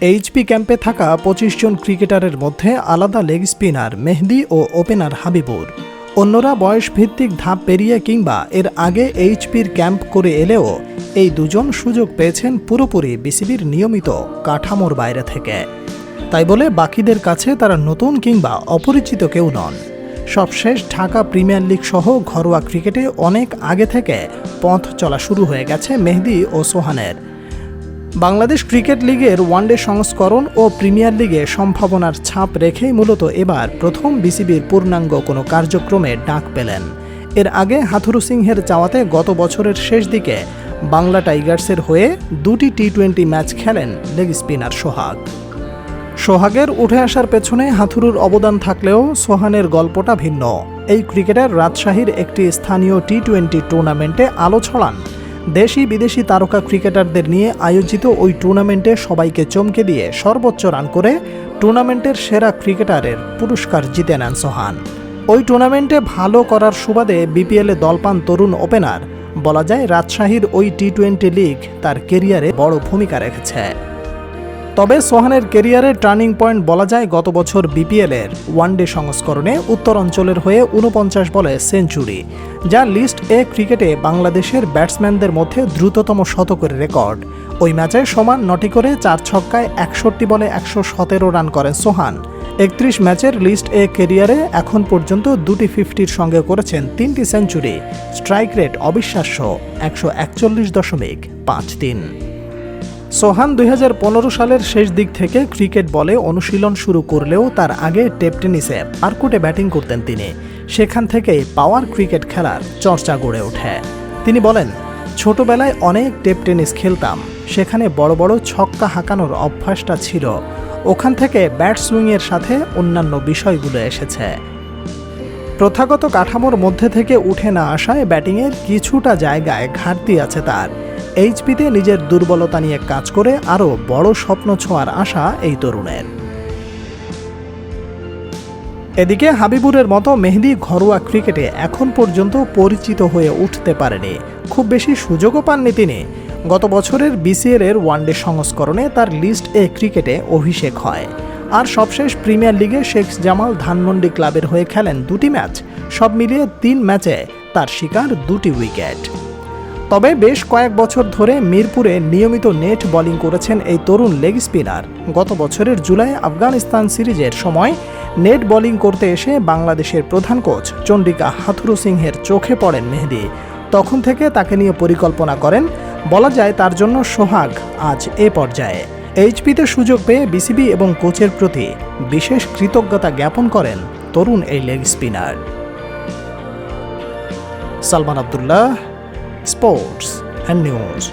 HP ক্যাম্পে থাকা পঁচিশ জন ক্রিকেটারের মধ্যে আলাদা লেগ স্পিনার মেহদি ও ওপেনার হাবিবুর। অন্যরা বয়সভিত্তিক ধাপ পেরিয়ে কিংবা এর আগে এইচপির ক্যাম্প করে এলেও এই দুজন সুযোগ পেয়েছেন পুরোপুরি বিসিবির নিয়মিত কাঠামোর বাইরে থেকে। তাই বলে বাকিদের কাছে তারা নতুন কিংবা অপরিচিত কেউ নন। সবশেষ ঢাকা প্রিমিয়ার লিগ সহ ঘরোয়া ক্রিকেটে অনেক আগে থেকে পথ চলা শুরু হয়ে গেছে মেহদি ও সোহানের। বাংলাদেশ ক্রিকেট লিগের ওয়ানডে সংস্করণ ও প্রিমিয়ার লিগে সম্ভাবনার ছাপ রেখেই মূলত এবার প্রথম বিসিবির পূর্ণাঙ্গ কোনো কার্যক্রমে ডাক পেলেন। এর আগে হাথুরু সিংহের চাওয়াতে গত বছরের শেষ দিকে বাংলা টাইগার্সের হয়ে দুটি টি টোয়েন্টি ম্যাচ খেলেন লেগ স্পিনার সোহাগ। সোহাগের উঠে আসার পেছনে হাথুরুর অবদান থাকলেও সোহানের গল্পটা ভিন্ন। এই ক্রিকেটার রাজশাহীর একটি স্থানীয় টি টোয়েন্টি টুর্নামেন্টে আলো ছড়ান দেশি বিদেশি তারকা ক্রিকেটারদের নিয়ে আয়োজিত ওই টুর্নামেন্টে সবাইকে চমকে দিয়ে সর্বোচ্চ রান করে টুর্নামেন্টের সেরা ক্রিকেটারের পুরস্কার জিতে নেন সোহান। ওই টুর্নামেন্টে ভালো করার সুবাদে বিপিএলে দল পান তরুণ ওপেনার, বলা যায় রাজশাহীর ওই টি টোয়েন্টি লিগ তার কেরিয়ারে বড় ভূমিকা রেখেছে। তবে সোহানের কেরিয়ারের টার্নিং পয়েন্ট বলা যায় গত বছর বিপিএলের ওয়ানডে সংস্করণে উত্তর অঞ্চলের হয়ে উনপঞ্চাশ বলে সেঞ্চুরি, যা লিস্ট এ ক্রিকেটে বাংলাদেশের ব্যাটসম্যানদের মধ্যে দ্রুততম শতকের রেকর্ড। ওই ম্যাচে সমান নটি করে চার ছক্কায় একষট্টি বলে একশো সতেরো রান করেন সোহান। একত্রিশ ম্যাচের লিস্ট এ কেরিয়ারে এখন পর্যন্ত দুটি ফিফটির সঙ্গে করেছেন তিনটি সেঞ্চুরি, স্ট্রাইক রেট অবিশ্বাস্য একশো একচল্লিশ দশমিক পাঁচ তিন। সোহান দুই হাজার পনেরো সালের শেষ দিক থেকে ক্রিকেট বলে অনুশীলন শুরু করলেও তার আগে টেপ টেনিসে পার্কুটে ব্যাটিং করতেন তিনি। সেখান থেকেই পাওয়ার ক্রিকেট খেলার চর্চা গড়ে ওঠে। তিনি বলেন, ছোটবেলায় অনেক টেপ টেনিস খেলতাম। সেখানে বড় বড় ছক্কা হাঁকানোর অভ্যাসটা ছিল। ওখান থেকে ব্যাট সুইংয়ের সাথে অন্যান্য বিষয়গুলো এসেছে। প্রথাগত কাঠামোর মধ্যে থেকে উঠে না আসায় ব্যাটিংয়ের কিছুটা জায়গায় ঘাটতি আছে তার। এইচপিতে নিজের দুর্বলতা নিয়ে কাজ করে আরও বড় স্বপ্ন ছোঁয়ার আশা এই তরুণের। এদিকে হাবিবুরের মতো মেহেদি ঘরোয়া ক্রিকেটে এখন পর্যন্ত পরিচিত হয়ে উঠতে পারেনি। খুব বেশি সুযোগও পাননি তিনি। গত বছরের বিসিএল এর ওয়ানডে সংস্করণে তার লিস্ট এ ক্রিকেটে অভিষেক হয়। আর সবশেষ প্রিমিয়ার লিগে শেখ জামাল ধানমন্ডি ক্লাবের হয়ে খেলেন দুটি ম্যাচ। সব মিলিয়ে তিন ম্যাচে তার শিকার দুটি উইকেট। তবে বেশ কয়েক বছর ধরে মিরপুরে নিয়মিত নেট বোলিং করেছেন এই তরুণ লেগ স্পিনার। গত বছরের জুলাই আফগানিস্তান সিরিজের সময় নেট বোলিং করতে এসে বাংলাদেশের প্রধান কোচ চন্ডিকা হাথুরু সিংহের চোখে পড়েন মেহেদি। তখন থেকে তাকে নিয়ে পরিকল্পনা করেন, বলা যায় তার জন্য সোহাগ আজ এ পর্যায়ে। এইচপিতে সুযোগ পেয়ে বিসিবি এবং কোচের প্রতি বিশেষ কৃতজ্ঞতা জ্ঞাপন করেন তরুণ এই leg spinner. Salman Abdullah sports and news.